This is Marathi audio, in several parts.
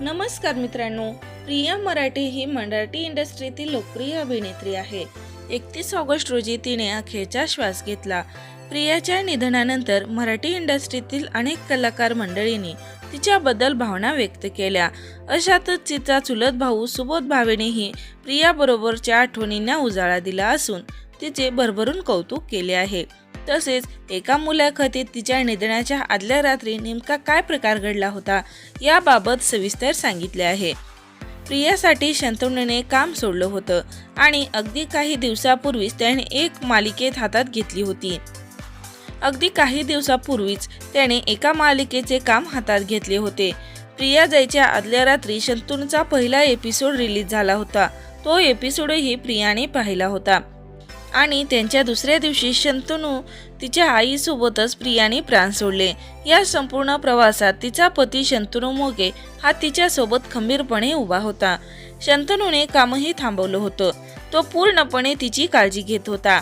नमस्कार मित्रांनो प्रिया मराठे ही मराठी इंडस्ट्रीतील लोकप्रिय अभिनेत्री आहे. एकतीस ऑगस्ट रोजी तिने अखेरचा श्वास घेतला. प्रियाच्या निधनानंतर मराठी इंडस्ट्रीतील अनेक कलाकार मंडळींनी तिच्याबद्दल भावना व्यक्त केल्या. अशातच तिचा चुलत भाऊ सुबोध भावेनेही प्रियाबरोबरच्या आठवणींना उजाळा दिला असून तिचे भरभरून कौतुक केले आहे. तसेच एका मुलाखतीत तिच्या निधनाच्या आदल्या रात्री नेमका काय प्रकार घडला होता याबाबत सविस्तर सांगितले आहे. प्रियासाठी शंतनुने काम सोडलं होतं आणि अगदी काही दिवसापूर्वीच त्याने एक मालिकेत हातात घेतली होती. अगदी काही दिवसापूर्वीच त्याने एका मालिकेचे काम हातात घेतले होते. प्रिया जायच्या आदल्या रात्री शंतनूचा पहिला एपिसोड रिलीज झाला होता. तो एपिसोडही प्रियाने पाहिला होता. आणि त्यांच्या दुसऱ्या दिवशी शंतनू तिच्या आईसोबतच प्रियाने प्राण सोडले. या संपूर्ण प्रवासात तिचा पती शंतनू मोगे हा तिच्यासोबत खंबीरपणे उभा होता. शंतनूने कामही थांबवलं होतं. तो पूर्णपणे तिची काळजी घेत होता.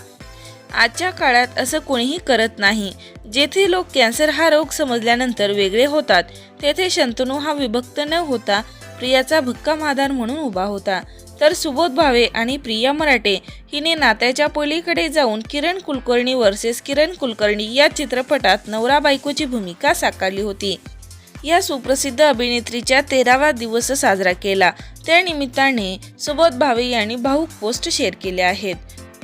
आजच्या काळात असं कोणीही करत नाही. जेथे लोक कॅन्सर हा रोग समजल्यानंतर वेगळे होतात तेथे शंतनू हा विभक्त न होता प्रियाचा भक्कम आधार म्हणून उभा होता. तर सुबोध भावे आणि प्रिया मराठे हिने नात्याच्या पलीकडे जाऊन किरण कुलकर्णी वर्सेस किरण कुलकर्णी या चित्रपटात नवरा बायकोची भूमिका साकारली होती. या सुप्रसिद्ध अभिनेत्रीच्या तेरावा दिवस साजरा केला. त्यानिमित्ताने सुबोध भावे यांनी भाऊक पोस्ट शेअर केले आहेत.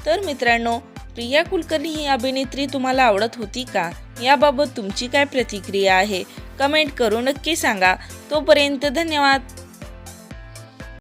तर मित्रांनो प्रिया कुलकर्णी ही अभिनेत्री तुम्हाला आवडत होती का? याबाबत तुमची काय प्रतिक्रिया आहे? कमेंट करू नक्की सांगा. तोपर्यंत धन्यवाद.